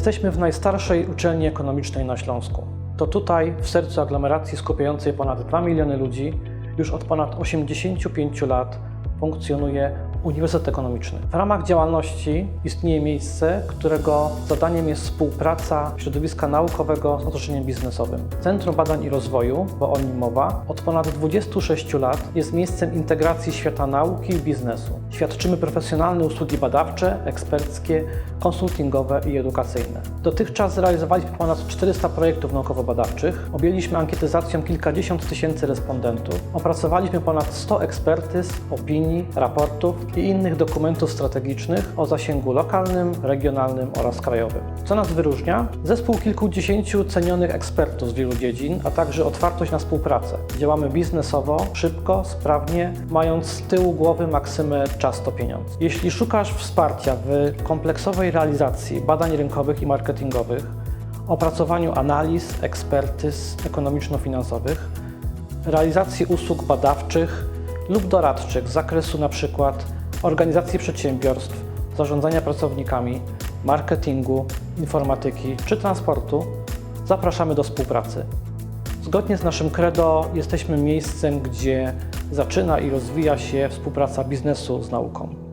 Jesteśmy w najstarszej uczelni ekonomicznej na Śląsku. To tutaj, w sercu aglomeracji skupiającej ponad 2 miliony ludzi, już od ponad 85 lat funkcjonuje Uniwersytet Ekonomiczny. W ramach działalności istnieje miejsce, którego zadaniem jest współpraca środowiska naukowego z otoczeniem biznesowym. Centrum Badań i Rozwoju, bo o nim mowa, od ponad 26 lat jest miejscem integracji świata nauki i biznesu. Świadczymy profesjonalne usługi badawcze, eksperckie, konsultingowe i edukacyjne. Dotychczas zrealizowaliśmy ponad 400 projektów naukowo-badawczych, objęliśmy ankietyzacją kilkadziesiąt tysięcy respondentów, opracowaliśmy ponad 100 ekspertyz, opinii, raportów i innych dokumentów strategicznych o zasięgu lokalnym, regionalnym oraz krajowym. Co nas wyróżnia? Zespół kilkudziesięciu cenionych ekspertów z wielu dziedzin, a także otwartość na współpracę. Działamy biznesowo, szybko, sprawnie, mając z tyłu głowy maksymę czas to pieniądz. Jeśli szukasz wsparcia w kompleksowej realizacji badań rynkowych i marketingowych, opracowaniu analiz, ekspertyz ekonomiczno-finansowych, realizacji usług badawczych lub doradczych z zakresu np. organizacji przedsiębiorstw, zarządzania pracownikami, marketingu, informatyki czy transportu, zapraszamy do współpracy. Zgodnie z naszym credo jesteśmy miejscem, gdzie zaczyna i rozwija się współpraca biznesu z nauką.